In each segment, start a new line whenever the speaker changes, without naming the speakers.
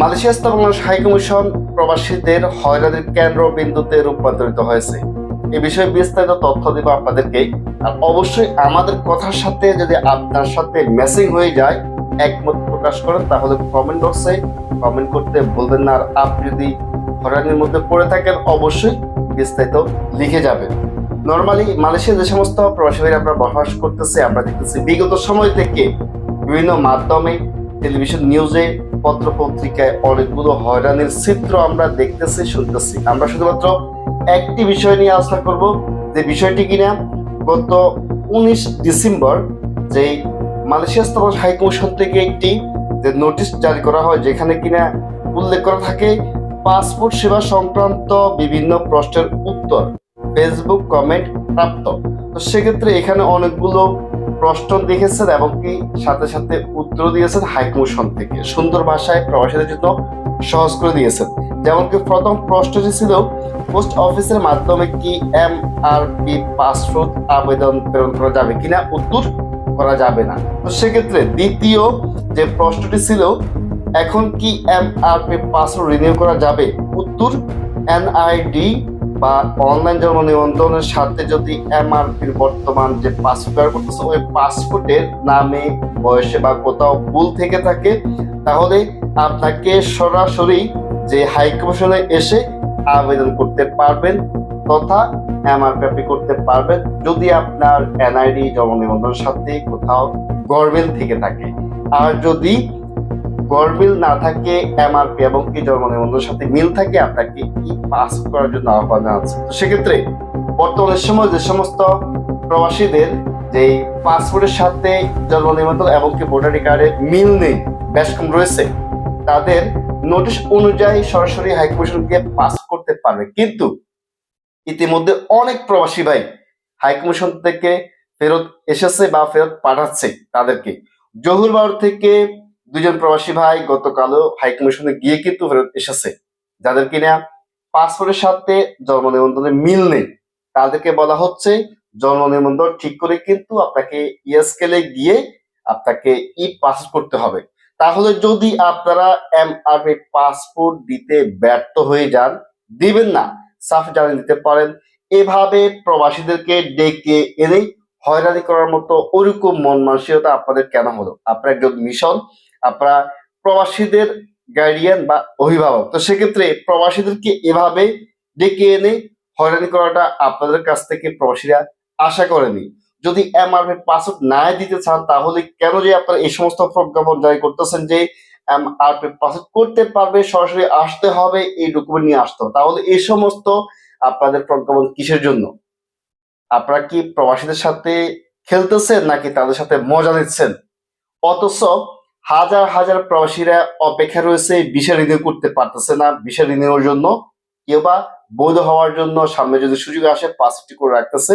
Malaysia স্থাপন high commission প্রবাসীদের হয়রানির কেন্দ্র বিন্দুতে রূপান্তরিত হয়েছে। এ বিষয়ে বিস্তারিত তথ্য দেবো আপনাদেরকে। আর অবশ্যই আমাদের কথার সাথে যদি আপনার সাথে ম্যাচিং হয়ে যায়, একমত প্রকাশ করেন, তাহলে কমেন্ট বক্সে কমেন্ট করতে ভুলবেন না। আর আপনি যদি হয়রানির মধ্যে পড়ে থাকেন, অবশ্যই বিস্তারিত লিখে যাবেন। নর্মালি মালয়েশিয়া যে সমস্ত প্রবাসী আমরা বসবাস করতেছে, আমরা দেখতেছি বিগত সময় থেকে বিভিন্ন মাধ্যমে টেলিভিশন নিউজে পত্র পত্রিকায় অনেকগুলো হয়রানির চিত্র আমরা দেখতেছি, শুনতেছি। আমরা শুধুমাত্র একটি বিষয় নিয়ে আলোচনা করব, যে বিষয়টি কিনা গত উনিশ ডিসেম্বর যে মালয়েশিয়া স্থল হাইকমিশন থেকে একটি যে নোটিশ জারি করা হয়, যেখানে কিনা উল্লেখ করা থাকে পাসপোর্ট সেবা সংক্রান্ত বিভিন্ন প্রশ্নের উত্তর, ফেসবুক কমেন্ট প্রাপ্ত। তো সেক্ষেত্রে এখানে অনেকগুলো প্রশ্ন দেখেছেন এবং কি সাথে সাথে উত্তর দিয়েছেন হাইকমিশন থেকে। সুন্দর ভাষায় প্রবাসীদের জন্য সহজ করে দিয়েছেন। যেমন কি প্রথম প্রশ্নটি ছিল, পোস্ট অফিসের মাধ্যমে কি এম আর পি পাসপোর্ট আবেদন প্রেরণ করা যাবে কিনা? উত্তর, করা যাবে না। তো সেক্ষেত্রে দ্বিতীয় যে প্রশ্নটি ছিল, এখন কি M R P passport renew করা যাবে? উত্তর, এনআইডি বা অনলাইন জন্ম নিবন্ধনের সাথে যদি এমআরপির বর্তমান যে পাসপোর্ট করতেছে ওই পাসপোর্টের নামে, বয়সে বা কোথাও ভুল থেকে থাকে, তাহলে আপনাকে সরাসরি যে হাই কমিশনে এসে আবেদন করতে পারবেন তথা এমআরপি আপনি করতে পারবেন যদি আপনার এনআইডি জন্ম নিবন্ধনের সাথে কোথাও গরমিল থেকে থাকে। আর যদি গরমিল না থাকে, এমআরপি এবং কি জন্ম সাথে মিল থাকে, আপনাকে ই পাস করার জন্য আহ্বান জানাচ্ছে। তো সেক্ষেত্রে বর্তমানের সময় যে সমস্ত প্রবাসীদের যে পাসপোর্টের সাথে জন্ম নিবন্ধন এবং কি ভোটার কার্ডে মিল নেই, বেশ কম রয়েছে, তাদের নোটিশ অনুযায়ী সরাসরি হাইকমিশনকে পাস করতে পারবে। কিন্তু ইতিমধ্যে অনেক প্রবাসী ভাই হাইকমিশন থেকে ফেরত এসেছে বা ফেরত পাঠাচ্ছে তাদেরকে। জহুরবাড় থেকে দুজন প্রবাসী ভাই গতকালও হাইকমিশনে গিয়ে কিন্তু ফেরত এসেছে। যাদের কিনা পাসপোর্টের সাথে জন্ম নিবন্ধনের মিল নেই, তাদেরকে বলা হচ্ছে জন্ম নিবন্ধন ঠিক করে কিন্তু আপনাকে ইএসকেলে গিয়ে আপনাকে ই পাস করতে হবে। তাহলে যদি আপনারা এম আর পাসপোর্ট দিতে ব্যর্থ হয়ে যান, দিবেন না, সাফ জানিয়ে দিতে পারেন। এভাবে প্রবাসীদেরকে ডেকে এনে হয়রানি করার মতো ওরকম মন মানসিকতা আপনাদের কেন হলো? আপনারা একজন মিশন আপনারা প্রবাসীদের গার্ডিয়ান বা অভিভাবক। তো সেক্ষেত্রে প্রবাসীদেরকে এভাবে ডেকে এনে হয়রানি করাটা আপনাদের কাছ থেকে প্রবাসীরা আশা করেনি। যদি এমআরপি পাসওয়ার্ড না দিতে চান, তাহলে কেন যে আপনারা এই সমস্ত প্রজ্ঞাপন জারি করতেছেন যে এমআরপি পাসওয়ার্ড করতে পারবে, সরাসরি আসতে হবে, এই ডকুমেন্ট নিয়ে আসতে হবে। তাহলে এই সমস্ত আপনাদের প্রজ্ঞাপন কিসের জন্য? আপনারা কি প্রবাসীদের সাথে খেলতেছেন নাকি তাদের সাথে মজা নিচ্ছেন? অথচ হাজার হাজার প্রবাসীরা অপেক্ষা রয়েছে ভিসা রিনিউ করতে পারতেছে না, ভিসা রিনিউর জন্য। কেউ বা বৈধ হওয়ার জন্য সামনে যদি সুযোগ আসে পাসপোর্টটি করে রাখতেছে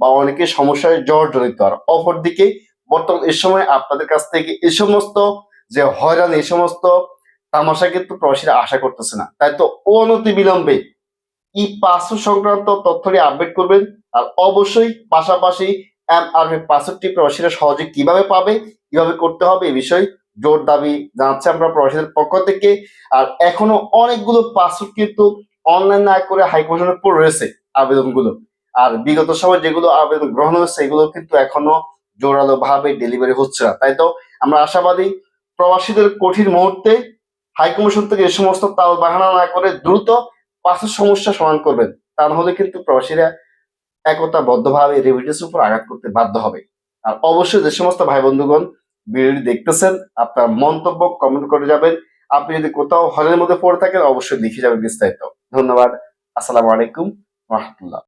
বা অনেকে সমস্যায় জর্জরিত। আর অপরদিকে বর্তমান এই সময় আপনাদের কাছ থেকে এই সমস্ত যে হয়রানি, এই সমস্ত তামাশা কিন্তু প্রবাসীরা আশা করতেছে না। তাই তো অনতি বিলম্বে ই পাসপোর্ট সংক্রান্ত তথ্যটি আপডেট করবেন। আর অবশ্যই পাশাপাশি এম আর পাসওয়ার্ডটি প্রবাসীরা সহজে কীভাবে পাবে, কীভাবে করতে হবে এই বিষয়ে জোর দাবি জানাচ্ছে আমরা প্রবাসীদের পক্ষ থেকে। আর এখনও অনেকগুলো পাসওয়ার্ড কিন্তু অনলাইন না করে হাইকমিশনে পড়ে রয়েছে আবেদনগুলো। আর বিগত সময় যেগুলো আবেদন গ্রহণ হয়েছে এগুলো কিন্তু এখনও জোরালো ভাবে ডেলিভারি হচ্ছে না। তাই তো আমরা আশাবাদী প্রবাসীদের কঠিন মুহূর্তে হাইকমিশন থেকে এই সমস্ত তাল বাহানা না করে দ্রুত পাসের সমস্যা সমাধান করবেন, তা নাহলে কিন্তু প্রবাসীরা একতাবদ্ধভাবে রেমিটেন্স উপর আঘাত করতে বাধ্য হবে। আর অবশ্যই যে সমস্ত ভাই বন্ধুগণ ভিডিওটি দেখতেছেন, আপনার মন্তব্য কমেন্ট করে যাবেন। আপনি যদি কোথাও হলের মধ্যে পড়ে থাকেন, অবশ্যই লিখে যাবেন বিস্তারিত। ধন্যবাদ, আসসালামু আলাইকুম, রহমতুল্লাহ।